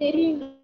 terminar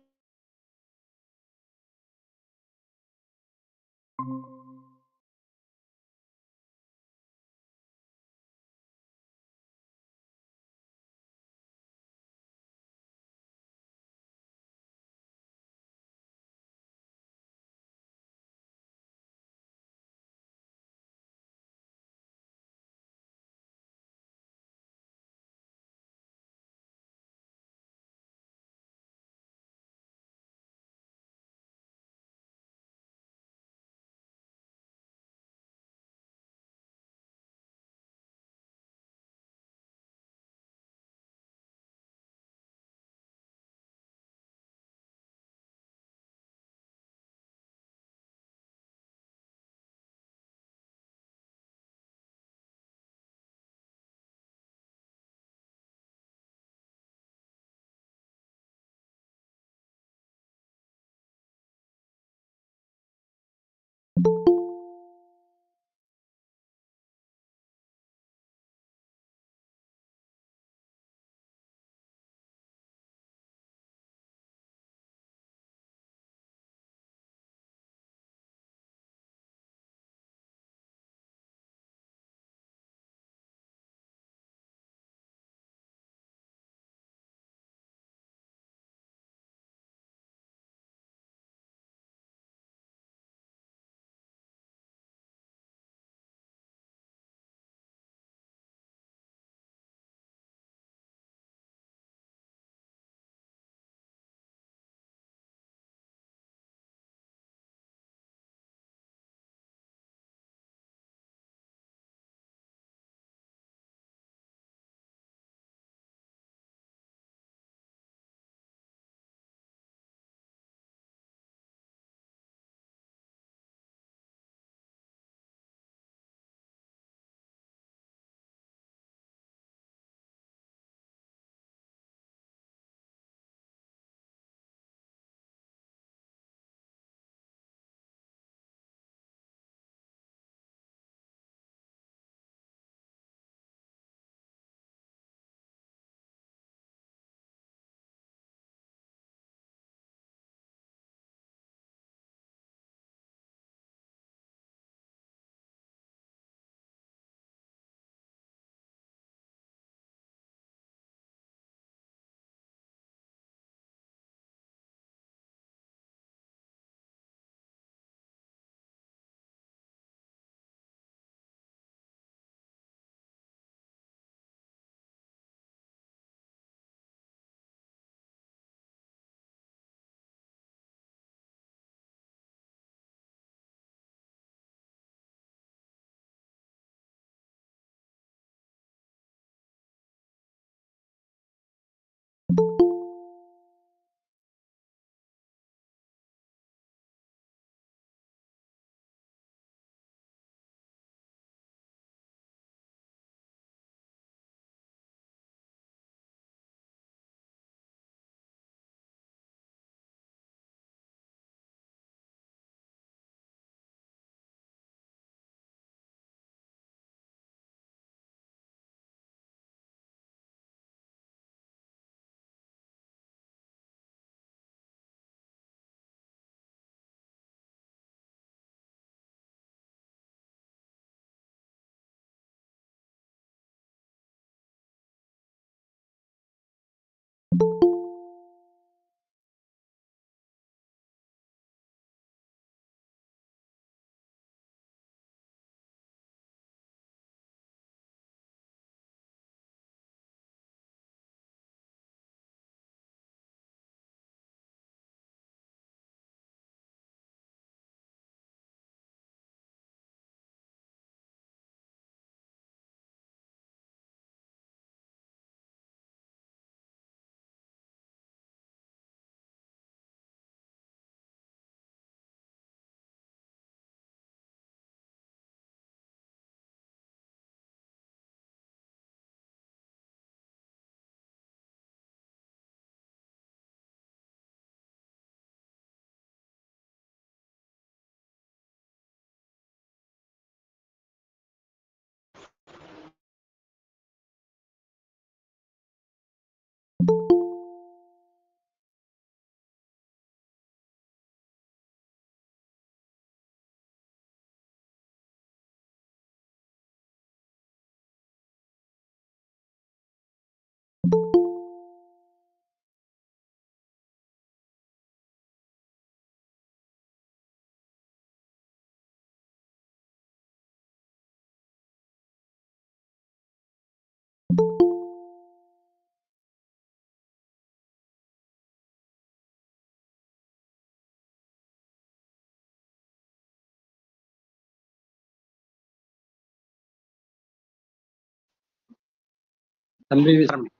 தம்பி விசாரணை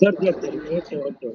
சரி சரி சரி ஓகே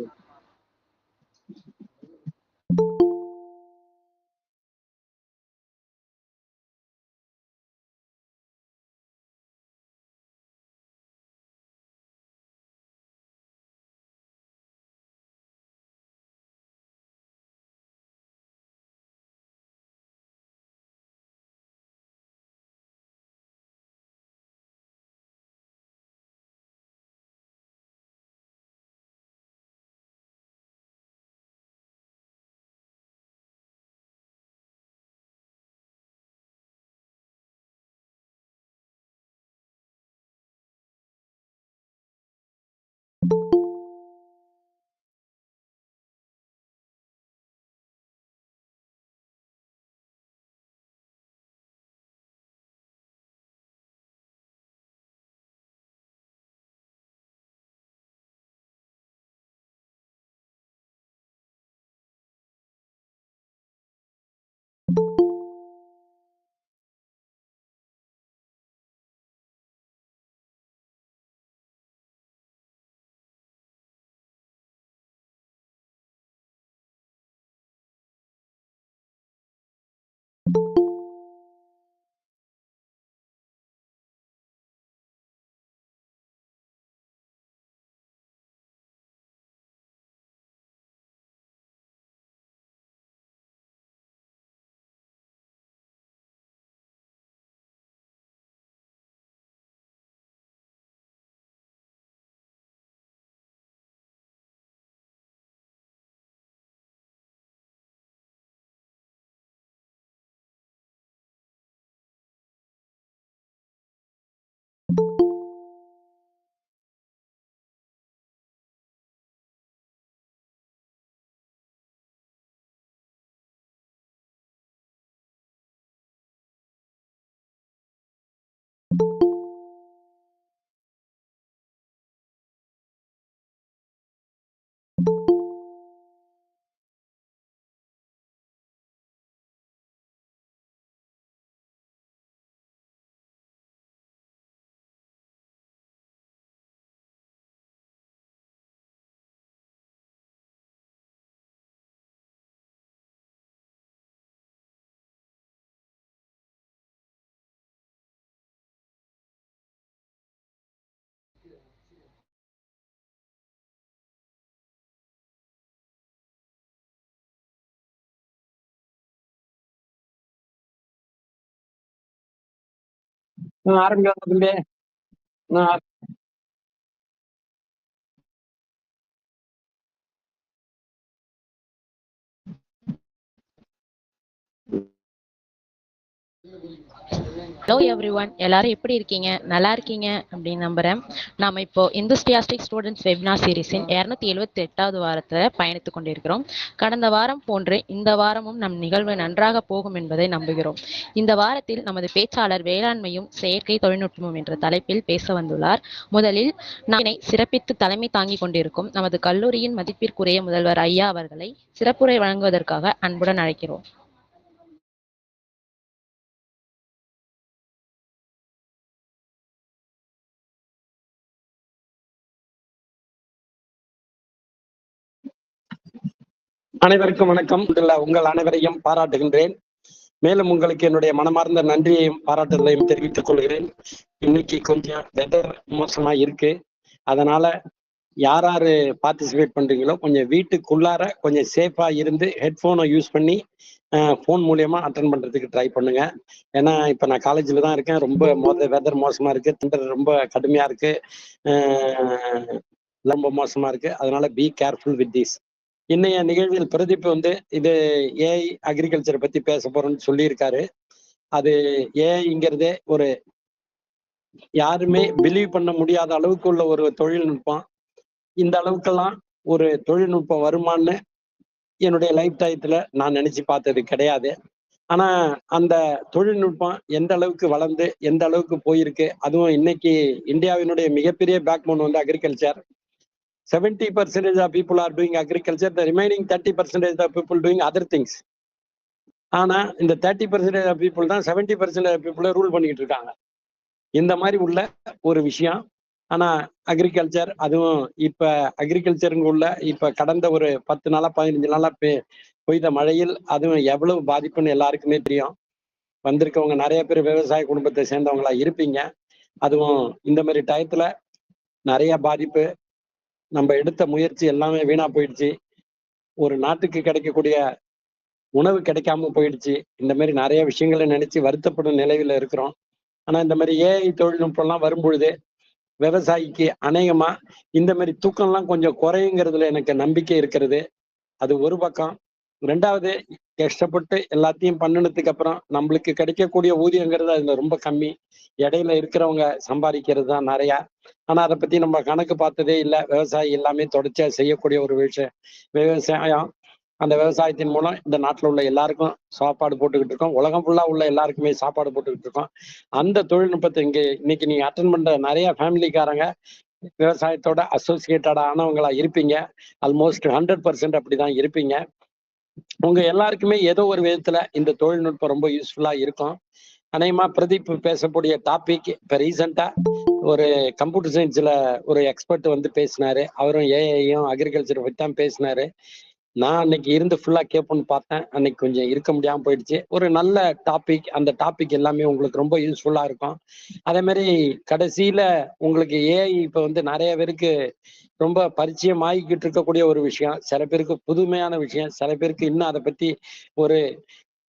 ஓகே ஓகே ஆரம்பிக்கலாம் தம்பி ஆ, ஹலோ எவ்ரி ஒன் எல்லாரும் எப்படி இருக்கீங்க? நல்லா இருக்கீங்க அப்படின்னு நம்புறேன். நாம இப்போ இந்துஸ்டியாஸ்டிக் ஸ்டூடெண்ட்ஸ் வெபினார் சீரிஸின் இரநூத்தி எழுபத்தி எட்டாவது வாரத்தை பயணித்துக் கொண்டிருக்கிறோம். கடந்த வாரம் போன்று இந்த வாரமும் நம் நிகழ்வு நன்றாக போகும் என்பதை நம்புகிறோம். இந்த வாரத்தில் நமது பேச்சாளர் வேளாண்மையும் செயற்கை தொழில்நுட்பமும் என்ற தலைப்பில் பேச வந்துள்ளார். முதலில் நானை சிறப்பித்து தலைமை தாங்கிக் கொண்டிருக்கும் நமது கல்லூரியின் மதிப்பிற்குரிய முதல்வர் ஐயா அவர்களை சிறப்புரை வழங்குவதற்காக அன்புடன் அழைக்கிறோம். அனைவருக்கும் வணக்கம். உங்கள் அனைவரையும் பாராட்டுகின்றேன். மேலும் உங்களுக்கு என்னுடைய மனமார்ந்த நன்றியையும் பாராட்டுதலையும் தெரிவித்துக் கொள்கிறேன். இன்னைக்கு கொஞ்சம் வெதர் மோசமா இருக்கு. அதனால யார் யாரு பார்ட்டிசிபேட் பண்றீங்களோ கொஞ்சம் வீட்டுக்குள்ளார கொஞ்சம் சேஃபா இருந்து ஹெட்ஃபோனை யூஸ் பண்ணி ஃபோன் மூலியமா அட்டன் பண்றதுக்கு ட்ரை பண்ணுங்க. ஏன்னா இப்போ நான் காலேஜில் தான் இருக்கேன். ரொம்ப மோத வெதர் மோசமா இருக்கு. தண்டர் ரொம்ப கடுமையா இருக்கு. ரொம்ப மோசமா இருக்கு. அதனால பி கேர்ஃபுல் வித் திஸ் இன்னைய நிகழ்வில் பிரதீப் வந்து இது ஏஐ அக்ரிகல்ச்சரை பத்தி பேச போறோம்னு சொல்லியிருக்காரு. அது ஏஐங்கிறதே ஒரு யாருமே பிலீவ் பண்ண முடியாத அளவுக்கு உள்ள ஒரு தொழில்நுட்பம். இந்த அளவுக்கெல்லாம் ஒரு தொழில்நுட்பம் வருமான்னு என்னுடைய லைஃப் டயத்துல நான் நினைச்சு பார்த்தது கிடையாது. ஆனா அந்த தொழில்நுட்பம் எந்த அளவுக்கு வளர்ந்து எந்த அளவுக்கு போயிருக்கு அதுவும் இன்னைக்கு இந்தியாவினுடைய மிகப்பெரிய பேக்போன் வந்து agriculture seventy percentage of people are doing agriculture the remaining thirty percentage of people doing other things ஆனா இந்த தேர்ட்டி பர்சன்டேஜ் ஆஃப் பீப்புள் தான் செவன்டி பர்சன்டேஜ் ஆஃப் பீப்புளை ரூல் பண்ணிக்கிட்டு இருக்காங்க. இந்த மாதிரி உள்ள ஒரு விஷயம். ஆனா அக்ரிகல்ச்சர் அதுவும் இப்ப அக்ரிகல்ச்சருங்க உள்ள இப்ப கடந்த ஒரு பத்து நாளா பதினஞ்சு நாளா பெ பெய்த மழையில் அதுவும் எவ்வளவு பாதிப்புன்னு எல்லாருக்குமே தெரியும். வந்திருக்கவங்க நிறைய பேர் விவசாய குடும்பத்தை சேர்ந்தவங்களா இருப்பீங்க. அதுவும் இந்த மாதிரி டயத்துல நிறைய பாதிப்பு நம்ம எடுத்த முயற்சி எல்லாமே வீணா போயிடுச்சு. ஒரு நாட்டுக்கு கிடைக்கக்கூடிய உணவு கிடைக்காம போயிடுச்சு. இந்த மாதிரி நிறைய விஷயங்களை நினைச்சு வருத்தப்படும் நிலையில இருக்கிறோம். ஆனா இந்த மாதிரி ஏஐ தொழில்நுட்பம்லாம் வரும்பொழுது விவசாயிக்கு அநேகமா இந்த மாதிரி தூக்கம்லாம் கொஞ்சம் குறையுங்கிறதுல எனக்கு நம்பிக்கை இருக்கிறது. அது ஒரு பக்கம். ரெண்டாவது கஷ்டப்பட்டு எல்லாத்தையும் பண்ணினதுக்கு அப்புறம் நம்மளுக்கு கிடைக்கக்கூடிய ஊதியங்கிறது அதுல ரொம்ப கம்மி. இடையில இருக்கிறவங்க சம்பாதிக்கிறது தான் நிறையா. ஆனா அதை பத்தி நம்ம கணக்கு பார்த்ததே இல்லை. விவசாயி எல்லாமே தொடர்ச்சியா செய்யக்கூடிய ஒரு விஷயம். விவசாயம் அந்த விவசாயத்தின் மூலம் இந்த நாட்டில் உள்ள எல்லாருக்கும் சாப்பாடு போட்டுக்கிட்டு இருக்கோம். உலகம் ஃபுல்லா உள்ள எல்லாருக்குமே சாப்பாடு போட்டுக்கிட்டு இருக்கோம். அந்த தொழில்நுட்பத்தை இங்கே இன்னைக்கு நீங்க அட்டன் பண்ற நிறைய ஃபேமிலிக்காரங்க விவசாயத்தோட அசோசியேட்டடானவங்களா இருப்பீங்க. ஆல்மோஸ்ட் ஹண்ட்ரட் பர்சன்ட் அப்படிதான் இருப்பீங்க. உங்க எல்லாருக்குமே ஏதோ ஒரு விதத்துல இந்த தொழில்நுட்பம் ரொம்ப யூஸ்ஃபுல்லா இருக்கும். அநேகமா பிரதீப் பேசக்கூடிய டாபிக் இப்ப ரீசெண்டா ஒரு கம்ப்யூட்டர் சயின்ஸ்ல ஒரு எக்ஸ்பர்ட் வந்து பேசினாரு. அவரும் ஏஐயும் அக்ரிகல்ச்சர் பத்தி தான் பேசினாரு. நான் அன்னைக்கு இருந்து ஃபுல்லா கேட்போம்னு பார்த்தேன். அன்னைக்கு கொஞ்சம் இருக்க முடியாம போயிடுச்சு. ஒரு நல்ல டாபிக் அந்த டாபிக் எல்லாமே உங்களுக்கு ரொம்ப யூஸ்ஃபுல்லா இருக்கும். அதே மாதிரி கடைசியில உங்களுக்கு ஏஐ இப்ப வந்து நிறைய பேருக்கு ரொம்ப பரிச்சயம் ஆகிக்கிட்டு இருக்கக்கூடிய ஒரு விஷயம். சில பேருக்கு புதுமையான விஷயம். சில பேருக்கு இன்னும் அதை பத்தி ஒரு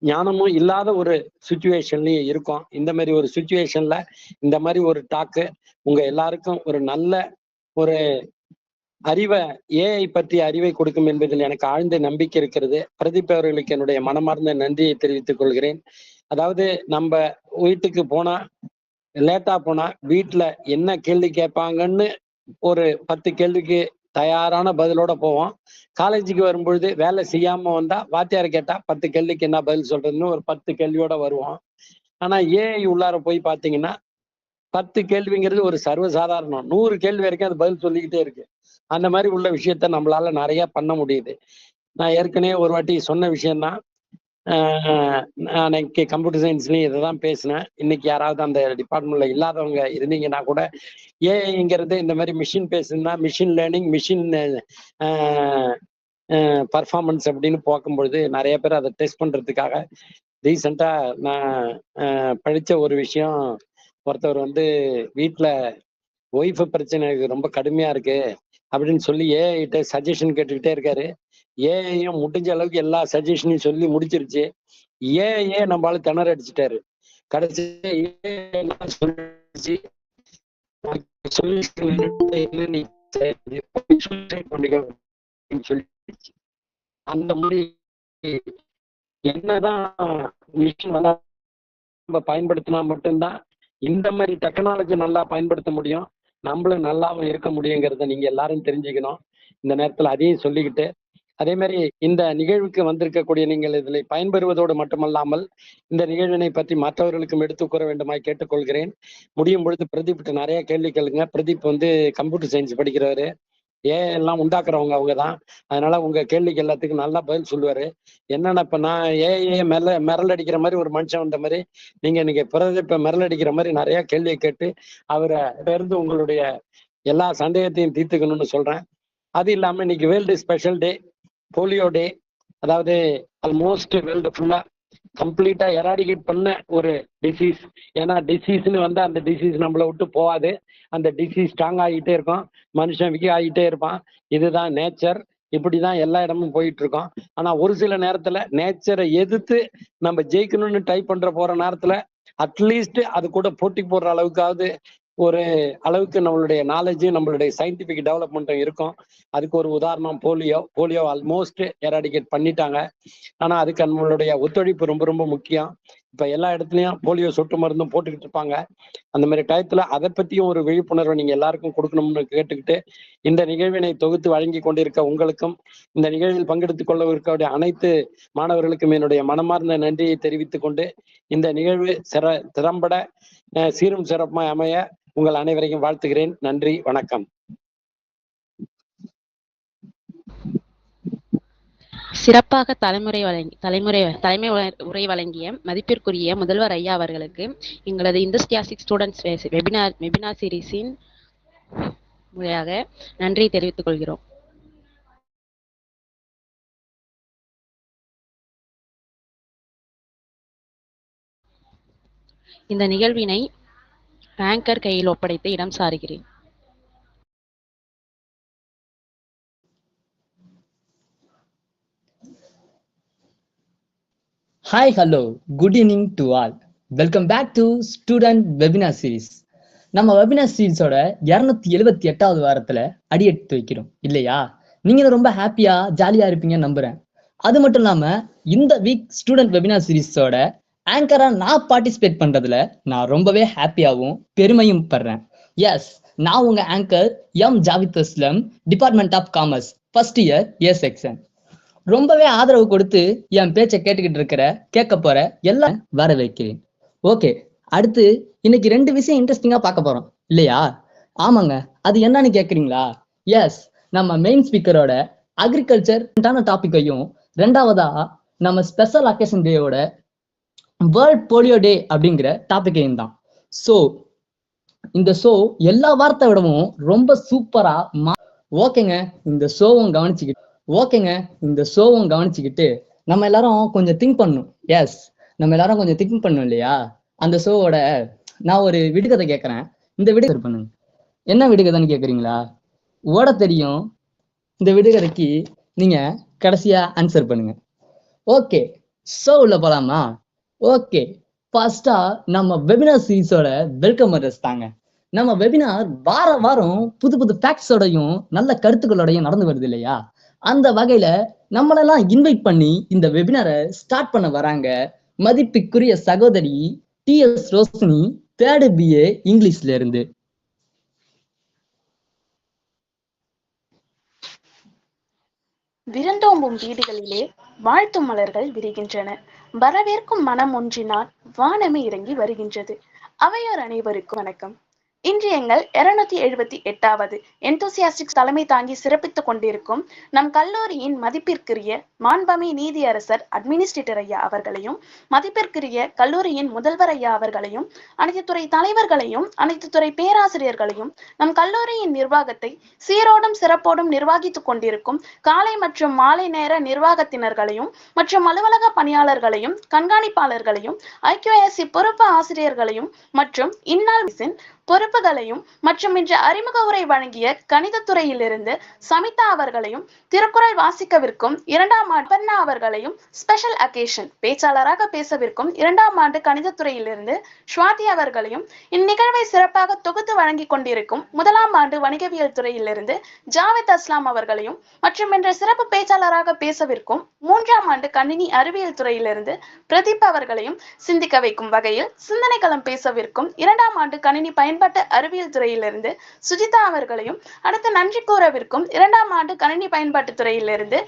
ஞானமும் இல்லாத ஒரு சுச்சுவேஷன்லயும் இருக்கும். இந்த மாதிரி ஒரு சுச்சுவேஷன்ல இந்த மாதிரி ஒரு டாக்கு உங்க எல்லாருக்கும் ஒரு நல்ல ஒரு அறிவை ஏஐ பற்றி அறிவை கொடுக்கும் என்பதில் எனக்கு ஆழ்ந்த நம்பிக்கை இருக்கிறது. பிரதீப் அவர்களுக்கு என்னுடைய மனமார்ந்த நன்றியை தெரிவித்துக் கொள்கிறேன். அதாவது நம்ம வீட்டுக்கு போனா லேட்டா போனா வீட்டுல என்ன கேள்வி கேட்பாங்கன்னு ஒரு பத்து கேள்விக்கு தயாரான பதிலோட போவோம். காலேஜுக்கு வரும்பொழுது வேலை செய்யாம வந்தா வாத்தியார் கேட்டா பத்து கேள்விக்கு என்ன பதில் சொல்றதுன்னு ஒரு பத்து கேள்வியோட வருவோம். ஆனா ஏஐ உள்ளார போய் பாத்தீங்கன்னா பத்து கேள்விங்கிறது ஒரு சர்வசாதாரணம். நூறு கேள்வி வரைக்கும் அது பதில் சொல்லிக்கிட்டே இருக்கு. அந்த மாதிரி உள்ள விஷயத்த நம்மளால நிறைய பண்ண முடியுது. நான் ஏற்கனவே ஒரு வாட்டி சொன்ன விஷயம்தான். அன்னைக்கு கம்ப்யூட்டர் சயின்ஸ்லையும் இதை தான் பேசினேன். இன்னைக்கு யாராவது அந்த டிபார்ட்மெண்ட்ல இல்லாதவங்க இருந்தீங்கன்னா கூட ஏஐங்கிறது இந்த மாதிரி மிஷின் பேசுனா மிஷின் லேர்னிங் மிஷின் பர்ஃபார்மன்ஸ் அப்படின்னு பார்க்கும்பொழுது நிறைய பேர் அதை டெஸ்ட் பண்றதுக்காக ரீசெண்டாக நான் படித்த ஒரு விஷயம் ஒருத்தவர் வந்து வீட்டில் ஒய்ஃப் பிரச்சனை எனக்கு ரொம்ப கடுமையாக இருக்கு அப்படின்னு சொல்லி ஏஐட்ட சஜஷன் கேட்டுக்கிட்டே இருக்காரு. ஏஐயும் முடிஞ்ச அளவுக்கு எல்லா சஜஷனையும் சொல்லி முடிச்சிருச்சு? ஏஐயே நம்மளால திணற அடிச்சிட்டாரு? கடைசி சொல்லிச்சு அந்த மாதிரி என்னதான் மிஷின் நம்ம பயன்படுத்தினா மட்டும்தான் இந்த மாதிரி டெக்னாலஜி நல்லா பயன்படுத்த முடியும். நம்மளும் நல்லாவும் இருக்க முடியுங்கிறத நீங்க எல்லாரும் தெரிஞ்சுக்கணும். இந்த நேரத்துல அதையும் சொல்லிக்கிட்டு அதே மாதிரி இந்த நிகழ்வுக்கு வந்திருக்கக்கூடிய நீங்கள் இதில் பயன்பெறுவதோடு மட்டுமல்லாமல் இந்த நிகழ்வினை பற்றி மற்றவர்களுக்கும் எடுத்துக் கூற வேண்டுமாய் கேட்டுக்கொள்கிறேன். முடியும் பொழுது பிரதீப்கிட்ட நிறைய கேள்வி கேளுங்க. பிரதீப் வந்து கம்ப்யூட்டர் சயின்ஸ் படிக்கிறவர் ஏ எல்லாம் உண்டாக்குறவங்க அவங்க தான். அதனால உங்க கேள்விக்கு எல்லாத்துக்கும் நல்லா பதில் சொல்லுவாரு. என்னன்னா இப்ப நான் ஏஐ ஏ மெல்ல மிரல் அடிக்கிற மாதிரி ஒரு மனுஷன் வந்த மாதிரி நீங்க இன்னைக்கு பிரதீப்ப மிரல் அடிக்கிற மாதிரி நிறைய கேள்வியை கேட்டு அவரை இருந்து உங்களுடைய எல்லா சந்தேகத்தையும் தீர்த்துக்கணும்னு சொல்றேன். அது இல்லாம இன்னைக்கு world special day. Polio day அதாவது ஆல்மோஸ்ட் வேர்ல்டு ஃபுல்லா கம்ப்ளீட்டா எராடிகேட் பண்ண ஒரு டிசீஸ் ஏன்னா டிசீஸ்னு வந்து அந்த டிசீஸ் நம்மளை விட்டு போகாது. அந்த டிசீஸ் ஸ்ட்ராங் ஆகிட்டே இருக்கும். மனுஷன் விக்கி ஆகிட்டே இருப்பான். இதுதான் நேச்சர் இப்படிதான் எல்லா இடமும் போயிட்டு இருக்கோம் ஆனா ஒரு சில நேரத்துல நேச்சரை எதிர்த்து நம்ம ஜெயிக்கணும்னு டைப் பண்ற போற நேரத்துல அட்லீஸ்ட் அது கூட போட்டி போடுற அளவுக்காவது ஒரு அளவுக்கு நம்மளுடைய நாலேஜும் நம்மளுடைய சயின்டிபிக் டெவலப்மெண்ட்டும் இருக்கும். அதுக்கு ஒரு உதாரணம் போலியோ போலியோ ஆல்மோஸ்ட் எராடிகேட் பண்ணிட்டாங்க. ஆனா அதுக்கு நம்மளுடைய ஒத்துழைப்பு ரொம்ப ரொம்ப முக்கியம். இப்ப எல்லா இடத்துலயும் போலியோ சொட்டு மருந்தும் போட்டுக்கிட்டு இருப்பாங்க. அந்த மாதிரி டயத்துல அதை பத்தியும் ஒரு விழிப்புணர்வை நீங்க எல்லாருக்கும் கொடுக்கணும்னு கேட்டுக்கிட்டு இந்த நிகழ்வினை தொகுத்து வழங்கி கொண்டிருக்க உங்களுக்கும் இந்த நிகழ்வில் பங்கெடுத்துக் கொள்ள இருக்கக்கூடிய அனைத்து மாணவர்களுக்கும் என்னுடைய மனமார்ந்த நன்றியை தெரிவித்துக் கொண்டு இந்த நிகழ்வு சிற திறம்பட அஹ், சீரும் சிறப்புமாய் அமைய உங்கள் அனைவரையும் வாழ்த்துகிறேன். நன்றி வணக்கம். சிறப்பாக தலைமுறை வழங்கி தலைமுறை தலைமை உரை- உரை வழங்கிய மதிப்பிற்குரிய முதல்வர் ஐயா அவர்களுக்கு எங்களது இண்டஸ்ட்ரியாசிக் ஸ்டூடெண்ட்ஸ் வெபினார் வெபினார் சீரீஸின் முறையாக நன்றி தெரிவித்துக் கொள்கிறோம். இந்த நிகழ்வினை ஆங்கர் கையில் ஒப்படைத்து இடம் சாருகிறேன் hi hello good evening to all welcome back to student webinar series நம்ம வெபினார் சீரீஸோட இரநூத்தி எழுபத்தி எட்டாவது வாரத்தில் அடி எடுத்து வைக்கிறோம். இல்லையா? நீங்கள் ரொம்ப ஹாப்பியாக ஜாலியாக இருப்பீங்கன்னு நம்புகிறேன் அது மட்டும் இல்லாமல் இந்த வீக் ஸ்டூடெண்ட் வெபினார் சீரிஸோட ஆங்கராக நான் பார்ட்டிசிபேட் பண்ணுறதுல நான் ரொம்பவே ஹாப்பியாகவும் பெருமையும் படுறேன். எஸ் நான் உங்கள் anchor M Javid Aslam department of commerce first year A section ரொம்பவே ஆதரவு கொடுத்து என் பேச்சை கேட்டுக்கிட்டு இருக்கிற கேட்க போற எல்லாம் வர வைக்கிறேன் ஓகே அடுத்து இன்னைக்கு ரெண்டு விஷயம் இன்ட்ரெஸ்டிங்கா பார்க்க போறோம். இல்லையா? ஆமாங்க. அது என்னன்னு கேக்குறீங்களா எஸ் நம்ம மெயின் ஸ்பீக்கரோட அக்ரிகல்ச்சர் டாபிக்கையும் ரெண்டாவதா நம்ம ஸ்பெஷல் அக்கேஷன் டேயோட வேர்ல்ட் போலியோ டே அப்படிங்கிற டாபிக்கையும் தான். ஸோ இந்த ஷோ எல்லா வார்த்தை விடவும் ரொம்ப சூப்பரா மா ஓகேங்க. இந்த ஷோவும் கவனிச்சுக்கிட்டு ஓகேங்க இந்த ஷோவும் கவனிச்சுக்கிட்டு நம்ம எல்லாரும் கொஞ்சம் திங்க் பண்ணணும். எஸ் நம்ம எல்லாரும் கொஞ்சம் திங்க் பண்ணணும் இல்லையா? அந்த ஷோவோட நான் ஒரு விடுகதை கேட்கறேன் இந்த விடுகதை பண்ணுங்க. என்ன விடுகதைன்னு கேக்குறீங்களா? ஓட தெரியும். இந்த விடுகதைக்கு நீங்க கடைசியா ஆன்சர் பண்ணுங்க. ஓகே ஷோ உள்ள போலாமா? ஓகே ஃபர்ஸ்டா நம்ம வெபினார் சீரிஸோட வெல்கம் அட்ரஸ் தாங்க. நம்ம வெபினார் வார வாரம் புது புது ஃபேக்ட்ஸோடையும் நல்ல கருத்துக்களோடையும் நடந்து வருது இல்லையா? அந்த வகையில நம்மளெல்லாம் இன்வைட் பண்ணி இந்த வெபினாரை ஸ்டார்ட் பண்ண வராங்க. மதிப்பிற்குரிய சகோதரி T S Roshini third BA இங்கிலீஷ்ல இருந்து. விருந்தோம்பும் வீடுகளிலே வாழ்த்து மலர்கள் விரிகின்றன. வரவேற்கும் மனம் ஒன்றினால் வானமே இறங்கி வருகின்றது. அவையோர் அனைவருக்கும் வணக்கம். இன்று எங்கள் இருநூத்தி எழுபத்தி எட்டாவது. என்தூசியாஸ்டிக் தலைமை தாங்கி சிறப்பித்துக் கொண்டிருக்கும் நம் கல்லூரியின் மதிப்பிற்குரிய மாண்பமை நீதியரசர் அட்மினிஸ்ட்ரேட்டர் ஐயா அவர்களையும் மதிப்பிற்குரிய கல்லூரியின் முதல்வர் ஐயா அவர்களையும் அனைத்து துறை தலைவர்களையும் அனைத்து துறை பேராசிரியர்களையும் நம் கல்லூரியின் நிர்வாகத்தை சீரோடும் சிறப்போடும் நிர்வகித்துக் கொண்டிருக்கும் காலை மற்றும் மாலை நேர நிர்வாகத்தினர்களையும் மற்றும் அலுவலக பணியாளர்களையும் கண்காணிப்பாளர்களையும் ஐக்கியூஎஸ்சி பொறுப்பு ஆசிரியர்களையும் மற்றும் இந்நாள் பொறுப்புகளையும் மற்றும் இன்று அறிமுக உரை வழங்கிய கணிதத்துறையிலிருந்து சமிதா அவர்களையும் திருக்குறள் வாசிக்கவிருக்கும் இரண்டாம் ஆண்டு பர்ணா அவர்களையும் ஸ்பெஷல் அகேஷன் பேச்சாளராக பேசவிருக்கும் இரண்டாம் ஆண்டு கணிதத்துறையிலிருந்து ஸ்வாதி அவர்களையும் இந்நிகழ்வை சிறப்பாக தொகுத்து வழங்கிக் கொண்டிருக்கும் முதலாம் ஆண்டு வணிகவியல் துறையிலிருந்து ஜாவேத் அஸ்லாம் அவர்களையும் மற்றும் இன்று சிறப்பு பேச்சாளராக பேசவிருக்கும் மூன்றாம் ஆண்டு கணினி அறிவியல் துறையிலிருந்து பிரதீப் அவர்களையும் சிந்திக்க வைக்கும் வகையில் சிந்தனை களம் பேசவிருக்கும் இரண்டாம் ஆண்டு கணினி பயன் பயன்பாட்டு அறிவியல் துறையிலிருந்து சுஜிதா அவர்களையும் அடுத்து நன்றி கூறவிருக்கும் இரண்டாம் ஆண்டு கணினி பயன்பாட்டு துறையிலிருந்து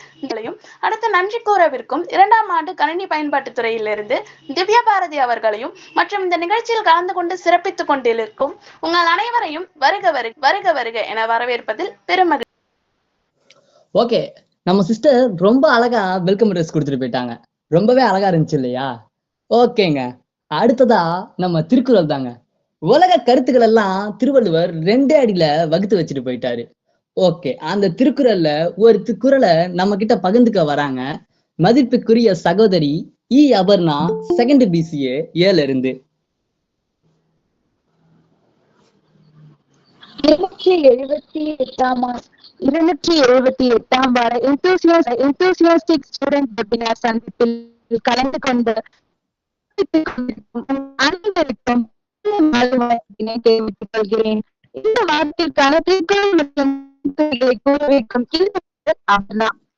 அடுத்து நன்றி கூறவிருக்கும் இரண்டாம் ஆண்டு கணினி பயன்பாட்டு துறையிலிருந்து திவ்யா பாரதி அவர்களையும் மற்றும் இந்த நிகழ்ச்சியில் கலந்து கொண்டு சிறப்பித்துக் கொண்டிருக்கும் உங்கள் அனைவரையும் வருக வருக வருக வருக என வரவேற்பதில் பெருமகிழ்ச்சி. ஓகே நம்ம சிஸ்டர் ரொம்ப அழகா வெல்கம் ட்ரெஸ் கொடுத்துட்டு போயிட்டாங்க. ரொம்பவே அழகா இருந்துச்சு இல்லையா? ஓகேங்க. அடுத்ததா நம்ம திருக்குறள் தாங்க உலக கருத்துக்கள் எல்லாம் திருவள்ளுவர் ரெண்டே அடியில வகுத்து வச்சுட்டு போயிட்டாரு. ஓகே அந்த திருக்குறள்ல ஒரு திருக்குறளை நம்ம கிட்ட பகிர்ந்துக்க வராங்க. மதிப்புக்குரிய சகோதரி இ. அபர்ணா செகண்ட் பிசிஏ ஏல இருந்து. இருநூற்றி எழுபத்தி எட்டாம் இருநூற்றி எழுபத்தி எட்டாம் வார எந்தூசியாஸ்டிக் ஸ்டூடெண்ட் வெபினார் சந்திப்பில் கலந்து கொண்டு அனைவருக்கும் தெரிவித்துக் கொள்கிறேன் இந்த வாரத்திற்கான திருக்குறள் மற்றும் வைக்கும்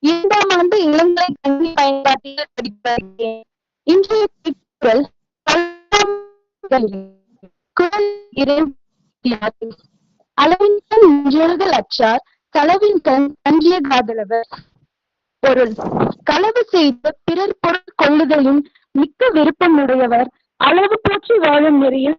இரண்டாம் ஆண்டு இளங்கலை கல்வி பயன்பாட்டில் படிப்பேன் இன்றைய திருக்குறள் குரல் அளவின் கண் நெஞ்செழுதல் அச்சார் களவின் கண் அஞ்சிய காதலவர். பொருள் களவு செய்த பிறர் பொருள் கொள்ளுதலின் மிக்க விருப்பம் உடையவர் அளவு போற்றி வாழும் நெறியில்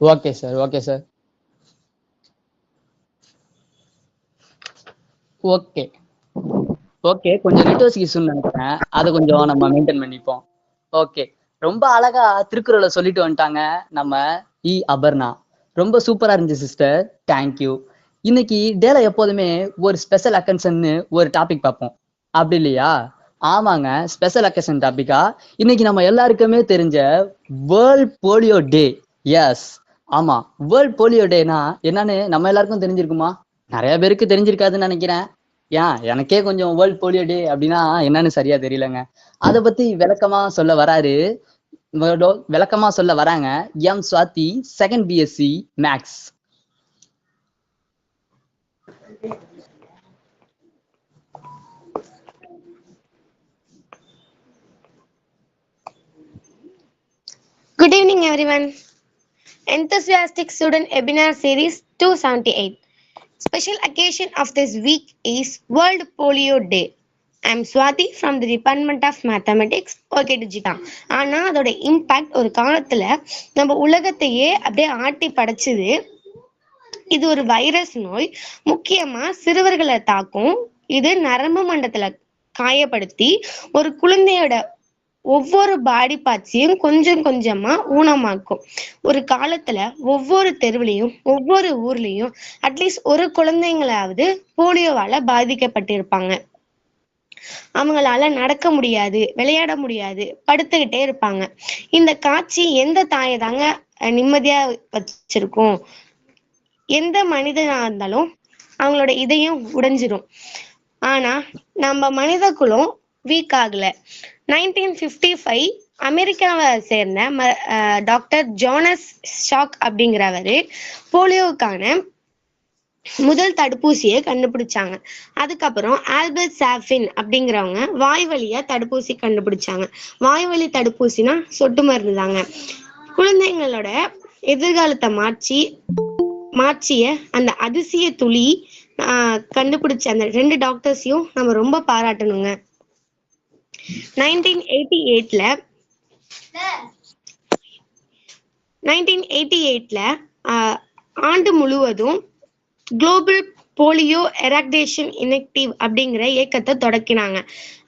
okay sir okay sir. Okay. Okay கொஞ்சம் நெட்வொர்க் இஷ்யூன்னு நினைக்கிறேன். அதை கொஞ்சம் நம்ம மெயின்டைன் பண்ணிப்போம். ஓகே. ரொம்ப அழகா திருக்குறளை சொல்லிட்டு வந்துட்டாங்க நம்ம இ. அபர்ணா. ரொம்ப சூப்பரா இருந்துச்சு சிஸ்டர் தேங்க்யூ இன்னைக்கு டேல எப்போதுமே ஒரு ஸ்பெஷல் அக்கன்ஷன்னு ஒரு டாபிக் பார்ப்போம். அப்படி இல்லையா? ஆமாங்க ஸ்பெஷல் அக்கேஷன் டாபிக்கா இன்னைக்கு நம்ம எல்லாருக்குமே தெரிஞ்ச வேர்ல்ட் போலியோ டே எஸ் ஆமா வேர்ல்ட் போலியோ டேனா என்னன்னு நம்ம எல்லாருக்கும் தெரிஞ்சிருக்குமா? நிறைய பேருக்கு தெரிஞ்சிருக்காதுன்னு நினைக்கிறேன். ஏன் எனக்கே கொஞ்சம் வேர்ல்ட் போலியோ டே அப்படின்னா என்னன்னு சரியா தெரியலங்க. அதை பத்தி விளக்கமா சொல்ல வராரு. விளக்கமா சொல்ல வராங்க M Swathi second BSc maths good evening everyone. Enthusiastic Student Webinar Series 278. Special occasion of this week is World Polio Day. I'm Swati from the Department of Mathematics. Okay, டிஜிட்டா ஆனா அதோட இம்பாக்ட் ஒரு காலத்துல நம்ம உலகத்தையே அப்படியே ஆட்டி படைச்சுது இது ஒரு வைரஸ் நோய் முக்கியமா சிறுவர்களை தாக்கும் இது நரம்பு மண்டலத்துல காயப்படுத்தி ஒரு குழந்தையோட ஒவ்வொரு பாடி பார்ட்ஸையும் கொஞ்சம் கொஞ்சமா ஊனமாக்கும். ஒரு காலத்துல ஒவ்வொரு தெருவிலையும் ஒவ்வொரு ஊர்லயும் அட்லீஸ்ட் ஒரு குழந்தைங்களாவது போலியோவால பாதிக்கப்பட்டிருப்பாங்க. அவங்களால நடக்க முடியாது விளையாட முடியாது படுத்துக்கிட்டே இருப்பாங்க. இந்த காட்சி எந்த தாயை தாங்க நிம்மதியா வச்சிருக்கும்? எந்த மனிதனா இருந்தாலும் அவங்களோட இதயம் உடைஞ்சிரும். ஆனா நம்ம மனித குலம் வீக் ஆகல. நைன்டீன் ஃபிஃப்டி ஃபைவ் அமெரிக்காவை சேர்ந்த ம- டாக்டர் ஜோனஸ் ஷாக் அப்படிங்கிறவரு போலியோவுக்கான முதல் தடுப்பூசியை கண்டுபிடிச்சாங்க. அதுக்கப்புறம் ஆல்பர்ட் சாஃபின் அப்படிங்கிறவங்க வாய் வழியா தடுப்பூசி கண்டுபிடிச்சாங்க. வாய் வழி தடுப்பூசினா சொட்டு மருந்து தாங்க. குழந்தைங்களோட எதிர்காலத்தை மாற்றி மாற்றிய அந்த அதிசய துளி கண்டுபிடிச்ச அந்த ரெண்டு டாக்டர்ஸையும் நம்ம ரொம்ப பாராட்டணுங்க. நைன்டீன் எயிட்டி எயிட்ல நைன்டீன் எயிட்டி எயிட்ல ஆண்டு முழுவதும் குளோபல் போலியோ எராக்டேஷன் இனெக்டிவ் அப்படிங்கிற இயக்கத்தை தொடக்கினாங்க.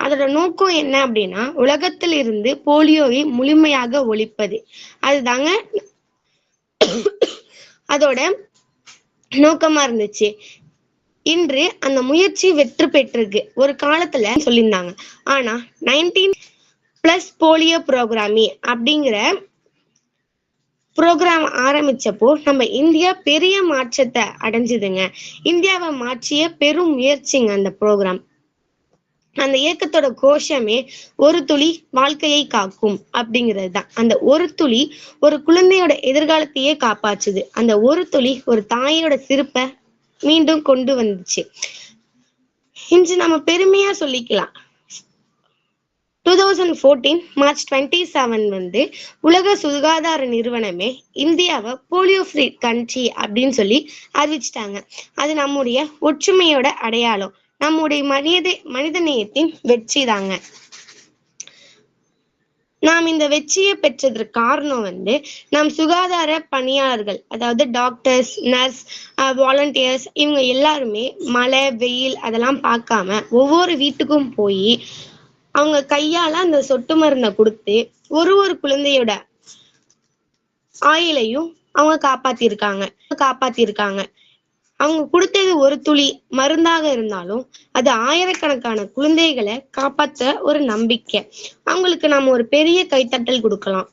அதோட நோக்கம் என்ன அப்படின்னா உலகத்தில் இருந்து போலியோவை முழுமையாக ஒழிப்பது. அதுதாங்க அதோட நோக்கமா இருந்துச்சு. இன்று அந்த முயற்சி வெற்றி பெற்றிருக்கு. ஒரு காலத்துல சொல்லியிருந்தாங்க. ஆனா நைன்டீன் பிளஸ் போலியோ ப்ரோக்ராமி அப்படிங்கிற ப்ரோக்ராம் ஆரம்பிச்சப்போ நம்ம இந்தியா பெரிய மாற்றத்தை அடைஞ்சுதுங்க. இந்தியாவை மாற்றிய பெரும் முயற்சிங்க அந்த ப்ரோக்ராம் அந்த இயக்கத்தோட கோஷமே ஒரு துளி வாழ்க்கையை காக்கும் அப்படிங்கிறது தான். அந்த ஒரு துளி ஒரு குழந்தையோட எதிர்காலத்தையே காப்பாச்சுது அந்த ஒரு துளி ஒரு தாயோட சிரிப்பை மீண்டும் கொண்டு வந்துச்சு. இன்று நம்ம பெருமையா சொல்லிக்கலாம். Two thousand fourteen March twenty seven வந்து உலக சுகாதார நிறுவனமே இந்தியாவை போலியோ ஃப்ரீ கண்ட்ரி அப்படின்னு சொல்லி அறிவிச்சிட்டாங்க. அது நம்முடைய ஒற்றுமையோட அடையாளம். நம்முடைய மனித மனிதநேயத்தின் வெற்றி தாங்க நாம் இந்த வெற்றியை பெற்றதற்கு காரணம் வந்து நம் சுகாதார பணியாளர்கள் அதாவது டாக்டர்ஸ் நர்ஸ் வாலண்டியர்ஸ் இவங்க எல்லாருமே மழை வெயில் அதெல்லாம் பார்க்காம ஒவ்வொரு வீட்டுக்கும் போய் அவங்க கையால அந்த சொட்டு மருந்தை கொடுத்து ஒரு ஒரு குழந்தையோட ஆயிலையும் அவங்க காப்பாத்திருக்காங்க காப்பாத்திருக்காங்க. அவங்க கொடுத்தது ஒரு துளி மருந்தாக இருந்தாலும் அது ஆயிரக்கணக்கான குழந்தைகளை காப்பாத்த ஒரு நம்பிக்கை. அவங்களுக்கு நாம ஒரு பெரிய கைத்தட்டல் கொடுக்கலாம்.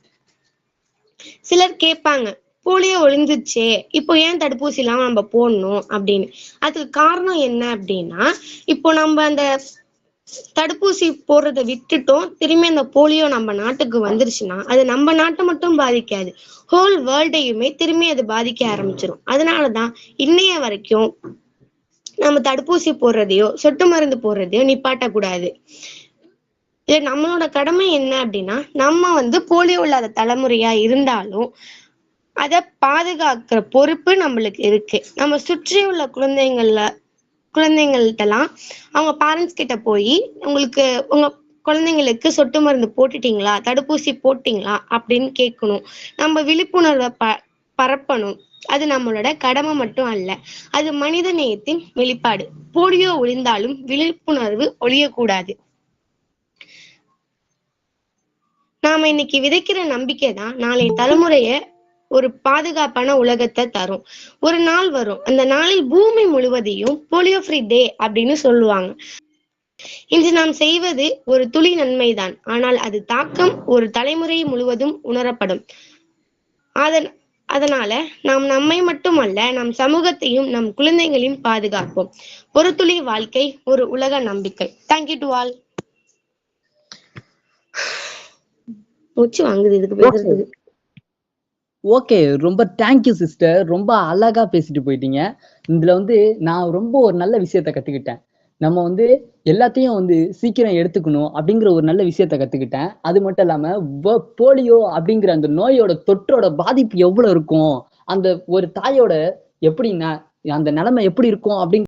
சிலர் கேட்பாங்க போலியோ ஒழிஞ்சிச்சே இப்போ ஏன் தடுப்பூசி இல்லாம நம்ம போடணும்? அப்படின்னு. அதுக்கு காரணம் என்ன அப்படின்னா இப்போ நம்ம அந்த தடுப்பூசி போடுறதை விட்டுட்டோம். திரும்பி அந்த போலியோ நம்ம நாட்டுக்கு வந்துருச்சுன்னா அது நம்ம நாட்டை மட்டும் பாதிக்காது. ஹோல் வேர்ல்டையுமே திரும்பி அது பாதிக்க ஆரம்பிச்சிடும் அதனாலதான் இன்னைய வரைக்கும் நம்ம தடுப்பூசி போடுறதையோ சொட்டு மருந்து போடுறதையோ நிப்பாட்டக்கூடாது இது நம்மளோட கடமை என்ன அப்படின்னா நம்ம வந்து போலியோ இல்லாத தலைமுறையா இருந்தாலும் அதை பாதுகாக்கிற பொறுப்பு நம்மளுக்கு இருக்கு. நம்ம சுற்றி உள்ள குழந்தைங்கள்ல குழந்தைங்கள்ட்டலாம். அவங்க பேரண்ட்ஸ் கிட்ட போய் உங்களுக்கு உங்க குழந்தைங்களுக்கு சொட்டு மருந்து போட்டுட்டீங்களா? தடுப்பூசி போட்டீங்களா? அப்படின்னு கேட்கணும். நம்ம விழிப்புணர்வை ப பரப்பணும். அது நம்மளோட கடமை மட்டும் அல்ல. அது மனித நேயத்தின் வெளிப்பாடு. போலியோ ஒழிந்தாலும் விழிப்புணர்வு ஒழியக்கூடாது. நாம இன்னைக்கு விதைக்கிற நம்பிக்கை தான் நாளை தலைமுறைய ஒரு பாதுகாப்பான உலகத்தை தரும். ஒரு நாள் வரும். அந்த நாளில் பூமி முழுவதையும் போலியோ ஃப்ரீ டே அப்படின்னு சொல்லுவாங்க. இன்று நாம் செய்வது ஒரு துளி நன்மைதான். ஆனால் அது தாக்கம் ஒரு தலைமுறை முழுவதும் உணரப்படும். அதன் அதனால நாம் நம்மை மட்டுமல்ல நம் சமூகத்தையும் நம் குழந்தைகளையும் பாதுகாப்போம். ஒரு துளி வாழ்க்கை ஒரு உலக நம்பிக்கை. தேங்க்யூ டு ஆல் மூச்சு வாங்குது இதுக்கு பேசுறதுக்கு. ஓகே ரொம்ப தேங்க்யூ சிஸ்டர் ரொம்ப அழகா பேசிட்டு போயிட்டீங்க. இதுல வந்து நான் ரொம்ப ஒரு நல்ல விஷயத்த கத்துக்கிட்டேன். நம்ம வந்து எல்லாத்தையும் வந்து சீக்கிரம் எடுத்துக்கணும் அப்படிங்கிற ஒரு நல்ல விஷயத்த கத்துக்கிட்டேன். அது மட்டும் இல்லாம வ- போலியோ அப்படிங்கிற அந்த நோயோட தொற்றோட பாதிப்பு எவ்வளவு இருக்கும்? அந்த ஒரு தாயோட எப்படின்னா அந்த நிலைமை எப்படி இருக்கும் அப்படிங்கிற